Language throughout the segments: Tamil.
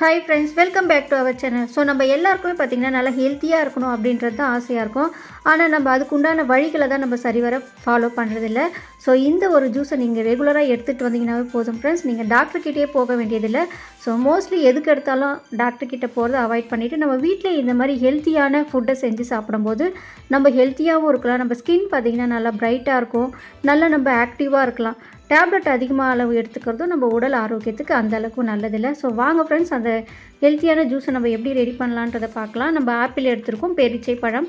Hi friends welcome back to our channel so நம்ம எல்லாருக்குமே பார்த்திங்கன்னா நல்லா ஹெல்த்தியாக இருக்கணும் அப்படின்றது தான் ஆசையாக இருக்கும். ஆனால் நம்ம அதுக்கு உண்டான வழிகளை தான் நம்ம சரிவர ஃபாலோ பண்ணுறதில்ல ஸோ இந்த ஒரு ஜூஸை நீங்கள் ரெகுலராக எடுத்துகிட்டு வந்தீங்கன்னாவே போதும் ஃப்ரெண்ட்ஸ் நீங்கள் டாக்டர்கிட்டயே போக வேண்டியதில்லை. ஸோ மோஸ்ட்லி எதுக்கு எடுத்தாலும் டாக்டர்கிட்ட போகிறத அவாய்ட் பண்ணிவிட்டு நம்ம வீட்டில் இந்த மாதிரி ஹெல்த்தியான ஃபுட்டை செஞ்சு சாப்பிடும்போது நம்ம ஹெல்த்தியாகவும் இருக்கலாம். நம்ம ஸ்கின் பார்த்திங்கன்னா நல்லா பிரைட்டாக இருக்கும். நல்லா நம்ம ஆக்டிவாக இருக்கலாம். டேப்லெட் அதிகமாக அளவு எடுத்துக்கிறதும் நம்ம உடல் ஆரோக்கியத்துக்கு அந்த அளவுக்கு நல்லதில்லை. ஸோ வாங்க ஃப்ரெண்ட்ஸ் அந்த ஹெல்த்தியான ஜூஸை நம்ம எப்படி ரெடி பண்ணலான்றதை பார்க்கலாம். நம்ம ஆப்பிள் எடுத்திருக்கோம் பேரிச்சை பழம்.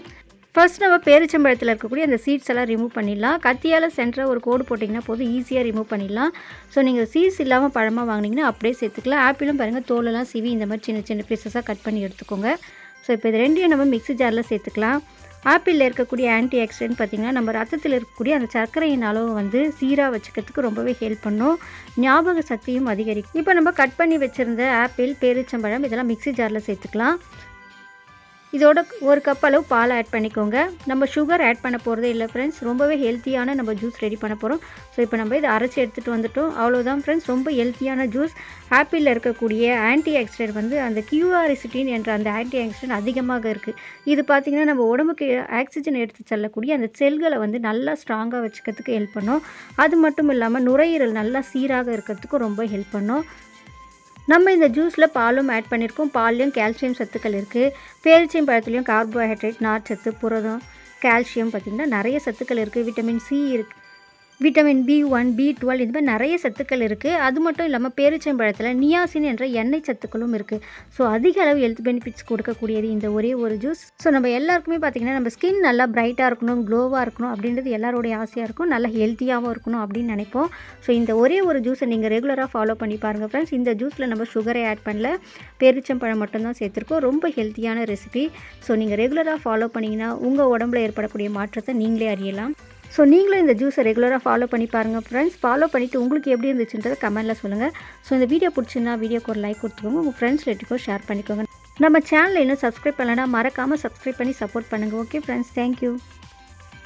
ஃபர்ஸ்ட் நம்ம பேரிச்சம்பழத்தில் இருக்கக்கூடிய அந்த சீட்ஸ் எல்லாம் ரிமூவ் பண்ணிடலாம். கத்தியால் சென்டராக ஒரு கோடு போட்டிங்கன்னா போதும் ஈஸியாக ரிமூவ் பண்ணிடலாம். ஸோ நீங்கள் சீட்ஸ் இல்லாமல் பழமாக வாங்கினீங்கன்னா அப்படியே சேர்த்துக்கலாம். ஆப்பிளும் பாருங்கள் தோலெல்லாம் சிவி இந்த மாதிரி சின்ன சின்ன பீசஸாக கட் பண்ணி எடுத்துக்கோங்க. ஸோ இப்போ இது ரெண்டையும் நம்ம மிக்ஸி ஜாரில் சேர்த்துக்கலாம். ஆப்பிளில் இருக்கக்கூடிய ஆன்டி ஆக்சிடென்ட் பார்த்திங்கன்னா நம்ம ரத்தத்தில் இருக்கக்கூடிய அந்த சர்க்கரையின் அளவு வந்து சீராக வச்சுக்கிறதுக்கு ரொம்பவே ஹெல்ப் பண்ணும். ஞாபக சக்தியும் அதிகரிக்கும். இப்போ நம்ம கட் பண்ணி வச்சுருந்த ஆப்பிள் பேரிச்சம்பழம் இதெல்லாம் மிக்ஸி ஜாரில் சேர்த்துக்கலாம். இதோட ஒரு கப் அளவு பால் ஆட் பண்ணிக்கோங்க. நம்ம சுகர் ஆட் பண்ண போகிறதே இல்லை ஃப்ரெண்ட்ஸ் ரொம்பவே ஹெல்த்தியான நம்ம ஜூஸ் ரெடி பண்ண போகிறோம் ஸோ இப்போ நம்ம இதை அரைச்சி எடுத்துகிட்டு வந்துட்டோம். அவ்வளோதான் ஃப்ரெண்ட்ஸ் ரொம்ப ஹெல்த்தியான ஜூஸ் ஆப்பிளில் இருக்கக்கூடிய ஆன்டி ஆக்சிடென்ட் வந்து அந்த கியூஆரிசிட்டின் என்ற அந்த ஆன்டி ஆக்சிடென்ட் அதிகமாக இருக்குது இது பார்த்திங்கன்னா நம்ம உடம்புக்கு ஆக்சிஜன் எடுத்து செல்லக்கூடிய அந்த செல்களை வந்து நல்லா ஸ்ட்ராங்காக வச்சுக்கிறதுக்கு ஹெல்ப் பண்ணும். அது மட்டும் இல்லாமல் நுரையீரல் நல்லா சீராக இருக்கிறதுக்கும் ரொம்ப ஹெல்ப் பண்ணும். நம்ம இந்த ஜூஸில் பாலும் ஆட் பண்ணியிருக்கோம் பால்லையும் கால்சியம் சத்துக்கள் இருக்குது பேரிச்சையும் பழத்துலேயும் கார்போஹைட்ரேட் நார்ச்சத்து புரதம் கால்சியம் பார்த்திங்கன்னா நிறைய சத்துக்கள் இருக்குது விட்டமின் சி இருக்குது vitamin B one B twelve இந்த மாதிரி நிறைய சத்துக்கள் இருக்குது அது மட்டும் இல்லாமல் பேரிச்சம்பழத்தில் நியாசின் என்ற எண்ணெய் சத்துக்களும் இருக்குது ஸோ அதிக அளவு ஹெல்த் பெனிஃபிட்ஸ் கொடுக்கக்கூடியது இந்த ஒரே ஒரு ஜூஸ் ஸோ நம்ம எல்லாருக்குமே பார்த்திங்கன்னா நம்ம ஸ்கின் நல்லா பிரைட்டாக இருக்கணும் க்ளோவாக இருக்கணும் அப்படின்றது எல்லாருடைய ஆசையாக இருக்கும். நல்லா ஹெல்த்தியாகவும் இருக்கணும் அப்படின்னு நினைப்போம். ஸோ இந்த ஒரே ஒரு ஜூஸை நீங்கள் ரெகுலராக ஃபாலோ பண்ணி பாருங்கள் ஃப்ரெண்ட்ஸ் இந்த ஜூஸில் நம்ம சுகரை ஆட் பண்ணல. பேரிச்சம்பழம் மட்டும்தான் சேர்த்துருக்கோம். ரொம்ப ஹெல்த்தியான ரெசிபி ஸோ நீங்கள் ரெகுலராக ஃபாலோ பண்ணிங்கன்னா உங்கள் உடம்புல ஏற்படக்கூடிய மாற்றத்தை நீங்களே அறியலாம். ஸோ நீங்களும் இந்த ஜூஸை ரெகுலராக ஃபாலோ பண்ணி பாருங்கள் ஃப்ரெண்ட்ஸ் ஃபாலோ பண்ணிவிட்டு உங்களுக்கு எப்படி இருந்துச்சுன்றதை கமெண்ட்டில் சொல்லுங்கள் ஸோ இந்த வீடியோ பிடிச்சின்னா வீடியோக்கு ஒரு லைக் கொடுத்துக்கோங்க. உங்கள் ஃப்ரெண்ட்ஸ் ரிலேட்டிவ்க்கோ ஷேர் பண்ணிக்கோங்க. நம்ம சேனலை இன்னும் சப்ஸ்கிரைப் பண்ணலைன்னா மறக்காமல் சப்ஸ்கிரைப் பண்ணி சப்போர்ட் பண்ணுங்கள் ஓகே ஃப்ரெண்ட்ஸ் தேங்க்யூ